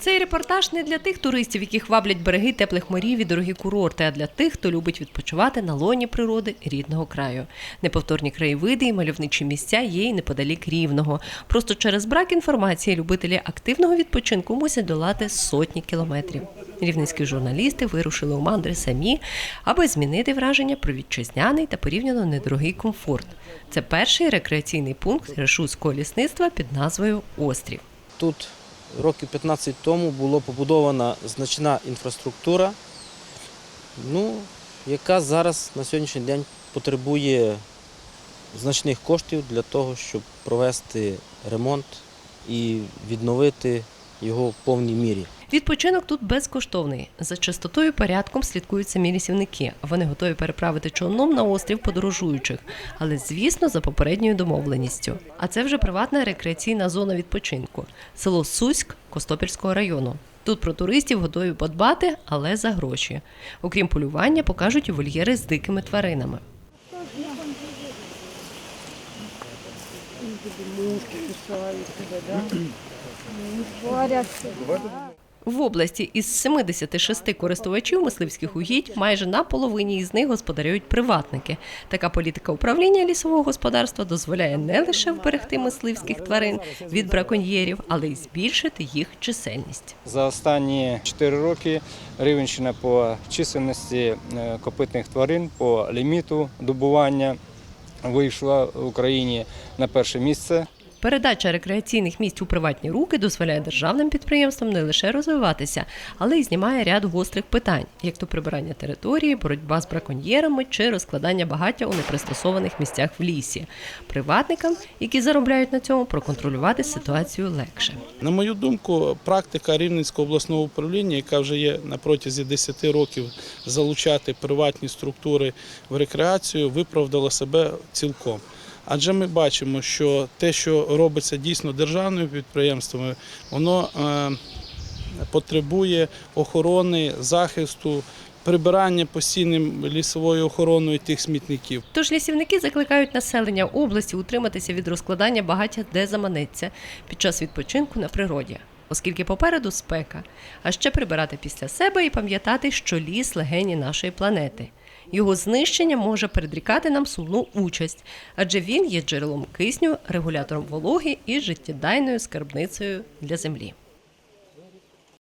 Цей репортаж не для тих туристів, яких ваблять береги теплих морів і дорогі курорти, а для тих, хто любить відпочивати на лоні природи рідного краю. Неповторні краєвиди і мальовничі місця є й неподалік рівного. Просто через брак інформації любителі активного відпочинку мусять долати сотні кілометрів. Рівненські журналісти вирушили у мандри самі, аби змінити враження про вітчизняний та порівняно недорогий комфорт. Це перший рекреаційний пункт решуського лісництва під назвою Острів. Тут років 15 тому була побудована значна інфраструктура, ну, яка зараз на сьогоднішній день потребує значних коштів для того, щоб провести ремонт і відновити його в повній мірі. Відпочинок тут безкоштовний. За чистотою порядком слідкують самі лісівники. Вони готові переправити човном на острів подорожуючих, але звісно за попередньою домовленістю. А це вже приватна рекреаційна зона відпочинку село Суськ Костопільського району. Тут про туристів готові подбати, але за гроші. Окрім полювання, покажуть і вольєри з дикими тваринами. В області із 76 користувачів мисливських угідь майже на половині із них господарюють приватники. Така політика управління лісового господарства дозволяє не лише вберегти мисливських тварин від браконьєрів, але й збільшити їх чисельність. За останні 4 роки Рівенщина по чисельності е, копитних тварин по ліміту добування вийшла в Україні на перше місце. Передача рекреаційних місць у приватні руки дозволяє державним підприємствам не лише розвиватися, але й знімає ряд гострих питань, як то прибирання території, боротьба з браконьєрами чи розкладання багаття у непристосованих місцях в лісі. Приватникам, які заробляють на цьому, проконтролювати ситуацію легше. На мою думку, практика Рівненського обласного управління, яка вже є на протязі 10 років залучати приватні структури в рекреацію, виправдала себе цілком. Адже ми бачимо, що те, що робиться дійсно державними підприємствами, воно е, потребує охорони, захисту, прибирання постійним лісовою охороною тих смітників. Тож лісівники закликають населення області утриматися від розкладання багаття, де заманеться під час відпочинку на природі. Оскільки попереду спека, а ще прибирати після себе і пам'ятати, що ліс легені нашої планети. Його знищення може передрікати нам сумну участь, адже він є джерелом кисню, регулятором вологи і життєдайною скарбницею для землі.